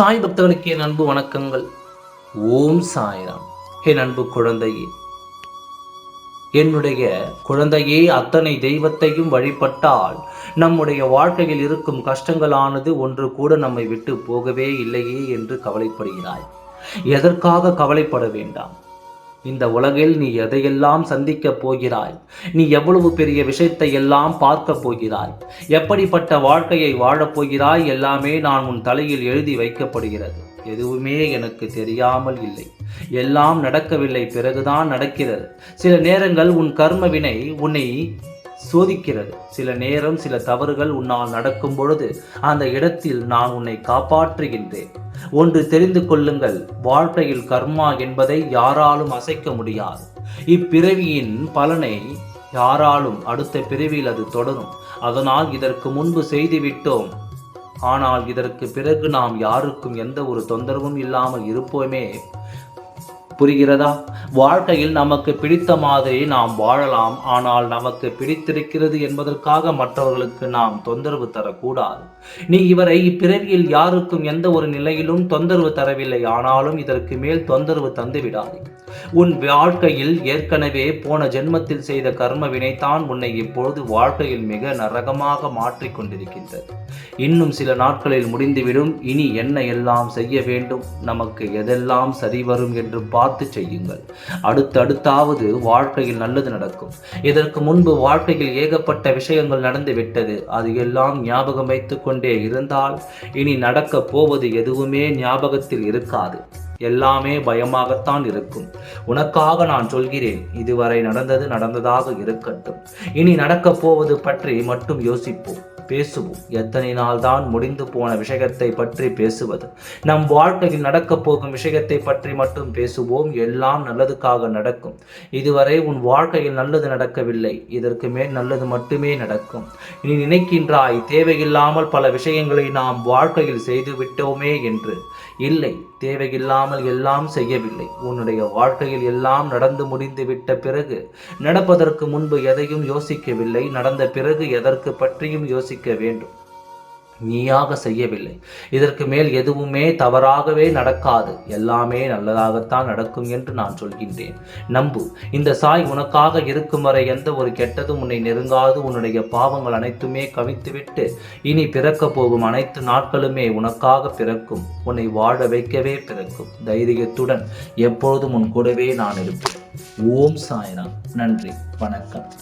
சாய் பக்தர்களுக்கு என் அன்பு வணக்கங்கள். ஓம் சாய்ராம். என் அன்பு குழந்தையே. என்னுடைய குழந்தையே அத்தனை தெய்வத்தையும் வழிபட்டால் நம்முடைய வாழ்க்கையில் இருக்கும் கஷ்டங்களானது ஒன்று கூட நம்மை விட்டு போகவே இல்லையே என்று கவலைப்படுகிறாய். எதற்காக கவலைப்பட வேண்டாம்? இந்த உலகில் நீ எதையெல்லாம் சந்திக்கப் போகிறாய்? நீ எவ்வளவு பெரிய விஷயத்தை எல்லாம் பார்க்கப் போகிறாய்? எப்படிப்பட்ட வாழ்க்கையை வாழப் போகிறாய்? எல்லாமே நான் உன் தலையில் எழுதி வைக்கப்படுகிறது. எதுவுமே எனக்கு தெரியாமல் இல்லை. எல்லாம் நடக்கவில்லை பிறகுதான் நடக்கிறது. சில நேரங்கள் உன் கர்மவினை உன்னை சோதிக்கிறது. சில நேரம் சில தவறுகள் உன்னால் நடக்கும் பொழுது அந்த இடத்தில் நான் உன்னை காப்பாற்றுகின்றேன். ஒன்று தெரிந்து கொள்ளுங்கள் வாழ்க்கையில் கர்மா என்பதை யாராலும் அசைக்க முடியாது. இப்பிறவியின் பலனை யாராலும் அடுத்த பிறவியில் அது தொடரும். அதனால் இதற்கு முன்பு செய்துவிட்டோம். ஆனால் இதற்கு பிறகு நாம் யாருக்கும் எந்த ஒரு தொந்தரவும் இல்லாமல் இருப்போமே. புரிகிறதா? வாழ்க்கையில் நமக்கு பிடித்த மாதிரி நாம் வாழலாம். ஆனால் நமக்கு பிடித்திருக்கிறது என்பதற்காக மற்றவர்களுக்கு நாம் தொந்தரவு தரக்கூடாது. நீ இவரை இப்பிறவியில் யாருக்கும் எந்த ஒரு நிலையிலும் தொந்தரவு தரவில்லை. ஆனாலும் இதற்கு மேல் தொந்தரவு தந்து விடாதே உன் வாழ்க்கையில் ஏற்கனவே போன ஜென்மத்தில் செய்த கர்ம வினைத்தான் உன்னை இப்பொழுது வாழ்க்கையில் மிக நரகமாக மாற்றிக் கொண்டிருக்கின்றது. இன்னும் சில நாட்களில் முடிந்துவிடும். இனி என்ன எல்லாம் செய்ய வேண்டும்? நமக்கு எதெல்லாம் சரி வரும் என்று பார்த்து செய்யுங்கள். அடுத்தடுத்தாவது வாழ்க்கையில் நல்லது நடக்கும். இதற்கு முன்பு வாழ்க்கையில் ஏகப்பட்ட விஷயங்கள் நடந்து விட்டது. அது எல்லாம் ஞாபகம் வைத்து கொண்டே இருந்தால் இனி நடக்கப் போவது எதுவுமே ஞாபகத்தில் இருக்காது. எல்லாமே பயமாகத்தான் இருக்கும். உனக்காக நான் சொல்கிறேன் இதுவரை நடந்தது நடந்ததாக இருக்கட்டும். இனி நடக்கப் போவது பற்றி மட்டும் யோசிப்போம். பேசுவோம். எத்தனை நாள் தான் முடிந்து போன விஷயத்தை பற்றி பேசுவது? நம் வாழ்க்கையில் நடக்கப் போகும் விஷயத்தை பற்றி மட்டும் பேசுவோம். எல்லாம் நல்லதுக்காக நடக்கும். இதுவரை உன் வாழ்க்கையில் நல்லது நடக்கவில்லை. இதற்கு மேல் நல்லது மட்டுமே நடக்கும். நீ நினைக்கின்றாய் தேவையில்லாமல் பல விஷயங்களை நாம் வாழ்க்கையில் செய்து விட்டோமே என்று. இல்லை தேவையில்லாமல் எல்லாம் செய்யவில்லை. உன்னுடைய வாழ்க்கையில் எல்லாம் நடந்து முடிந்து விட்ட பிறகு நடப்பதற்கு முன்பு எதையும் யோசிக்கவில்லை. நடந்த பிறகு எதற்கு பற்றியும் யோசிக்க வேண்டும். நீயாக செய்யவில்லை. இதற்கு மேல் எதுவுமே தவறாகவே நடக்காது. எல்லாமே நல்லதாகத்தான் நடக்கும் என்று நான் சொல்கின்றேன். நம்பு இந்த சாய் உனக்காக இருக்கும் வரை எந்த ஒரு கெட்டதும் உன்னை நெருங்காது. உன்னுடைய பாவங்கள் அனைத்துமே கவித்துவிட்டு இனி பிறக்க போகும் அனைத்து நாட்களுமே உனக்காக பிறக்கும். உன்னை வாழ வைக்கவே பிறக்கும். தைரியத்துடன் எப்பொழுதும் உன் கூடவே நான் இருப்பேன். ஓம் சாய்ராம். நன்றி. வணக்கம்.